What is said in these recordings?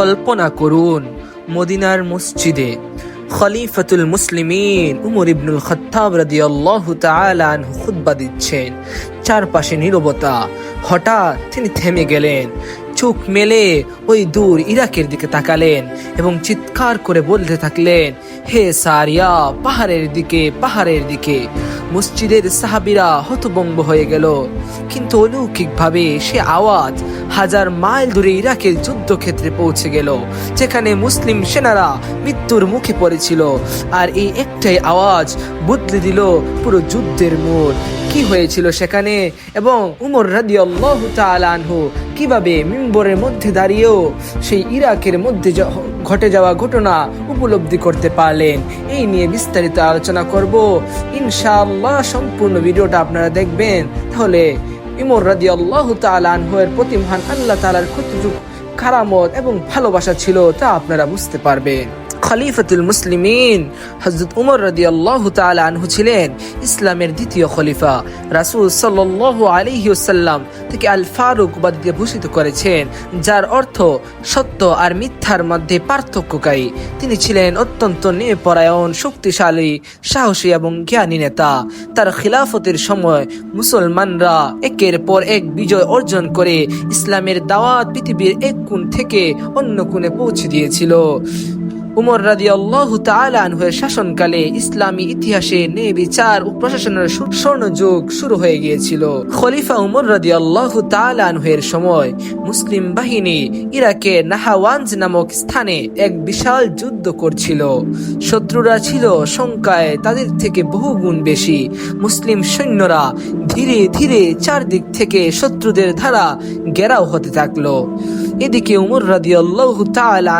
কল্পনা করুন। মদিনার মসজিদে খলিফাতুল মুসলিমিন উমর ইবনুল খত্তাব রাদিয়াল্লাহু তাআলা আনহু খুতবা দিচ্ছেন। চারপাশে নীরবতা। হঠাৎ তিনি থেমে গেলেন। চোখ মেলে ওই দূর ইরাকের দিকে তাকালেন এবং চিৎকার করে বলতে থাকলেন, হে সারিয়া, পাহাড়ের দিকে পাহাড়ের দিকে। মসজিদের সাহাবিরা হতবঙ্গ হয়ে গেল। কিন্তু অলৌকিকভাবে সে আওয়াজ হাজার মাইল দূরে ইরাকের যুদ্ধক্ষেত্রে পৌঁছে গেল, যেখানে মুসলিম সেনারা মৃত্যুর মুখে পড়েছিল। আর এই একটাই আওয়াজ বদলে দিল পুরো যুদ্ধের মোড়। কি হয়েছিল সেখানে? এবং উমর রাদি আল্লাহ আনহু কীভাবে মিম্বরের মধ্যে দাঁড়িয়েও সেই ইরাকের মধ্যে ঘটে যাওয়া ঘটনা উপলব্ধি করতে পারলেন? এই নিয়ে বিস্তারিত আলোচনা করব। ইনশাআল্লাহ সম্পূর্ণ ভিডিওটা আপনারা দেখবেন। তাহলে ইমর রাদি আল্লাহ আনহুয়ের প্রতি মহান আল্লাহ তালার ক্ষতিযুক্ত খারামত এবং ভালোবাসা ছিল তা আপনারা বুঝতে পারবেন। খলিফাতুল মুসলিমিন। হজরত উমর রাদি আল্লাহ আনহু ছিলেন ইসলামের দ্বিতীয় খলিফা। রাসূল সাল্লাল্লাহু আলাইহি ওয়াসাল্লাম থেকে আল ফারুক উপাধিতে ভূষিত করেছেন, যার অর্থ সত্য আর মিথ্যার মধ্যে পার্থক্যকারী। তিনি ছিলেন অত্যন্ত নেপরায়ণ, শক্তিশালী, সাহসী এবং জ্ঞানী নেতা। তার খিলাফতের সময় মুসলমানরা একের পর এক বিজয় অর্জন করে ইসলামের দাওয়াত পৃথিবীর এক কোণ থেকে অন্য কোণে পৌঁছে দিয়েছিল। উমর রাজি আল্লাহ আনহুয়ের শাসনকালে ইসলামী ইতিহাসে ন্যায় বিচার ও প্রশাসনের স্বর্ণযুগ শুরু হয়ে গিয়েছিল। খলিফা উমর রাজি আল্লাহ আনহুয়ের সময় মুসলিম বাহিনী ইরাকে নাহাওয়াঞ্জ নামক স্থানে এক বিশাল যুদ্ধ করছিল। শত্রুরা ছিল সংখ্যায় তাদের থেকে বহু গুণ বেশি। মুসলিম সৈন্যরা ধীরে ধীরে চারদিক থেকে শত্রুদের ধারা ঘেরাও হতে থাকল। এদিকে উমর রাদি আল্লাহ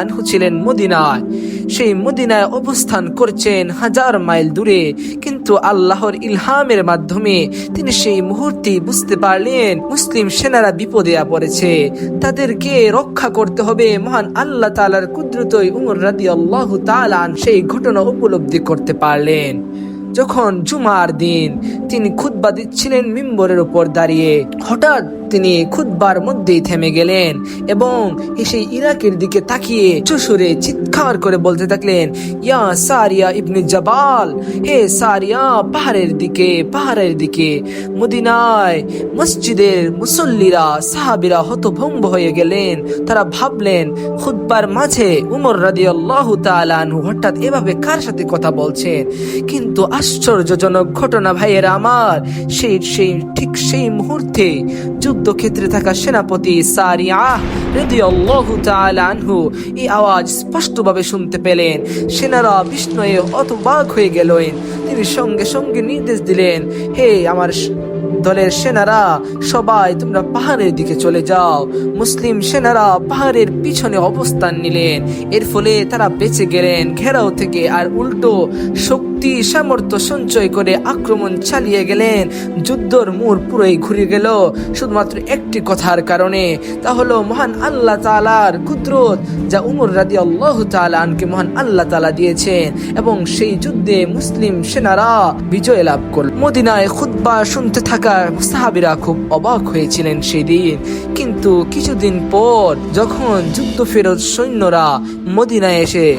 আনহু ছিলেন মদিনায়। সেই মদিনায় অবস্থান করছেন হাজার মাইল দূরে। কিন্তু আল্লাহর ইলহামের মাধ্যমে তিনি সেই মুহূর্তে বুঝতে পারলেন, মুসলিম সেনারা বিপদে পড়েছে। তাদেরকে রক্ষা করতে হবে মহান আল্লাহ তালার কুদরতই উমর রাদি আল্লাহ তালান সেই ঘটনা উপলব্ধি করতে পারলেন। যখন জুমার দিন তিনি খুতবা দিচ্ছিলেন মিম্বরের উপর দাঁড়িয়ে, হঠাৎ তিনি খুতবার মধ্যেই থেমে গেলেন এবং সেই ইরাকের দিকে তাকিয়ে চুসুরে চিৎকার করে বলতে থাকলেন, ইয়া সারিয়া ইবনে জাবাল, হে সারিয়া পাহাড়ের দিকে পাহাড়ের দিকে। মদিনায় মসজিদের মুসল্লিরা, সাহাবিরা হতভম্ব হয়ে গেলেন। তারা ভাবলেন, খুতবার মাঝে উমর রাদি আল্লাহ তালানহু হঠাৎ এভাবে কার সাথে কথা বলছেন? কিন্তু আশ্চর্যজনক ঘটনা, ভাইয়ের আমার। সেই সেই, ঠিক সেই মুহূর্তে যুদ্ধক্ষেত্রে থাকা সেনাপতি সারিয়া রাদিয়াল্লাহু তাআলা আনহু এই আওয়াজ স্পষ্টভাবে শুনতে পেলেন। সেনারা বিস্ময়ে অতবাক হয়ে গেলেন। তিনি সঙ্গে সঙ্গে নির্দেশ দিলেন, হে আমার দলের সেনারা, সবাই তোমরা পাহাড়ের দিকে চলে যাও। মুসলিম সেনারা পাহাড়ের পিছনে অবস্থান নিলেন। এর ফলে তারা বেঁচে গেলেন, ঘেরাও থেকে, আর উল্টো শক্তি সামর্থ্য সঞ্চয় করে আক্রমণ চালিয়ে গেলেন। যুদ্ধর মোড় পুরোই ঘুরে গেল। শুধুমাত্র একটি কথার কারণে, তা হলো মহান আল্লাহ তালার কুদরত, যা উমর রাদি আল্লাহ তালানকে মহান আল্লাহ তালা দিয়েছেন এবং সেই যুদ্ধে মুসলিম সেনারা বিজয় লাভ করল। মদিনায় খুদ্া শুনতে থাকা সাহাবিরা খুব অবাক হয়েছিলেন সেদিন। কিন্তু কিছুদিন পর, যখন যুদ্ধ ফেরত সৈন্যরা মদিনায় এসে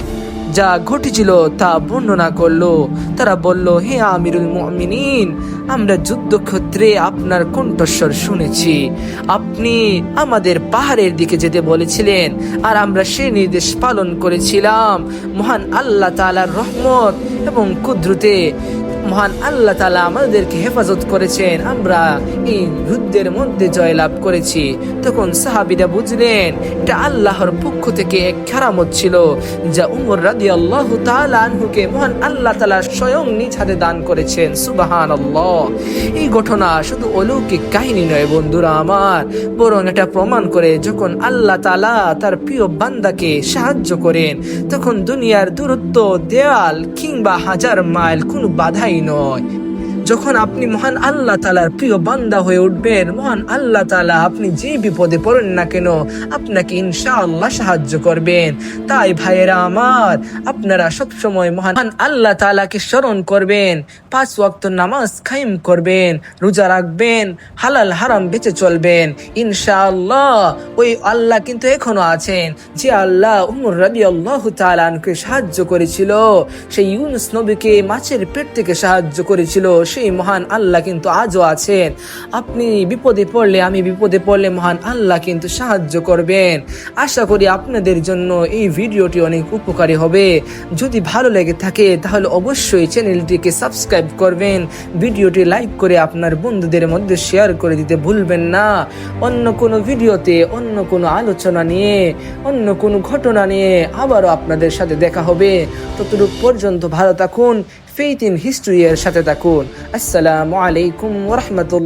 যা ঘটেছিল তা বর্ণনা করল। তারা বলল, হে আমিরুল মমিনিন, আমরা যুদ্ধক্ষেত্রে আপনার কণ্ঠস্বর শুনেছি। আপনি আমাদের পাহাড়ের দিকে যেতে বলেছিলেন, আর আমরা সে নির্দেশ পালন করেছিলাম। মহান আল্লাহ তালার রহমত এবং কুদরতে মহান আল্লাহ তালা আমাদেরকে হেফাজত করেছেন। আমরা এই যুদ্ধের মধ্যে জয়লাভ করেছি। তখন সাহাবিরা বুঝলেন, এটা আল্লাহর পক্ষ থেকে এক খারামত ছিল, যা উমর রাদি আল্লাহ আনহুকে মহান আল্লাহ তালা স্বয়ং নিজ হাতে দান করেছেন। সুবাহান আল্লাহ এই ঘটনা শুধু অলৌকিক কাহিনী নয় বন্ধুরা আমার, বরং এটা প্রমাণ করে যখন আল্লাহ তালা তার প্রিয় বান্দাকে সাহায্য করেন, তখন দুনিয়ার দূরত্ব, দেয়াল কিংবা হাজার মাইল কোনো বাধাই নয় যখন আপনি মহান আল্লাহ তালার প্রিয় বান্দা হয়ে উঠবেন, মহান আল্লাহ তালা আপনি যে বিপদে পড়েন না কেন, আপনাকে ইনশাআল্লাহ সাহায্য করবেন। তাই ভাইয়েরা আমার, আপনারা সবসময় মহান আল্লাহ তালাকে স্মরণ করবেন, পাঁচ ওয়াক্ত নামাজ খাইম করবেন, রোজা রাখবেন, হালাল হারাম বেঁচে চলবেন। ইনশাআল্লাহ, ওই আল্লাহ কিন্তু এখনও আছেন, যে আল্লাহ উমর রবি আল্লাহ তালানকে সাহায্য করেছিল, সেই ইউনুস নবীকে মাছের পেট থেকে সাহায্য করেছিল সেই মহান আল্লাহ কিন্তু আজও আছেন। আপনি বিপদে পড়লে, আমি বিপদে পড়লে মহান আল্লাহ কিন্তু সাহায্য করবেন। আশা করি আপনাদের জন্য এই ভিডিওটি অনেক উপকারী হবে। যদি ভালো লেগে থাকে, তাহলে অবশ্যই চ্যানেলটিকে সাবস্ক্রাইব করবেন। ভিডিওটি লাইক করে আপনার বন্ধুদের মধ্যে শেয়ার করে দিতে ভুলবেন না। অন্য কোনো ভিডিওতে, অন্য কোনো আলোচনা নিয়ে, অন্য কোনো ঘটনা নিয়ে আবারও আপনাদের সাথে দেখা হবে। ততটুকু পর্যন্ত ভালো থাকুন। ফেইথ ইন হিস্ট্রি এর সাথে থাকুন আসসালামু আলাইকুম ওরহমতুল্লাহ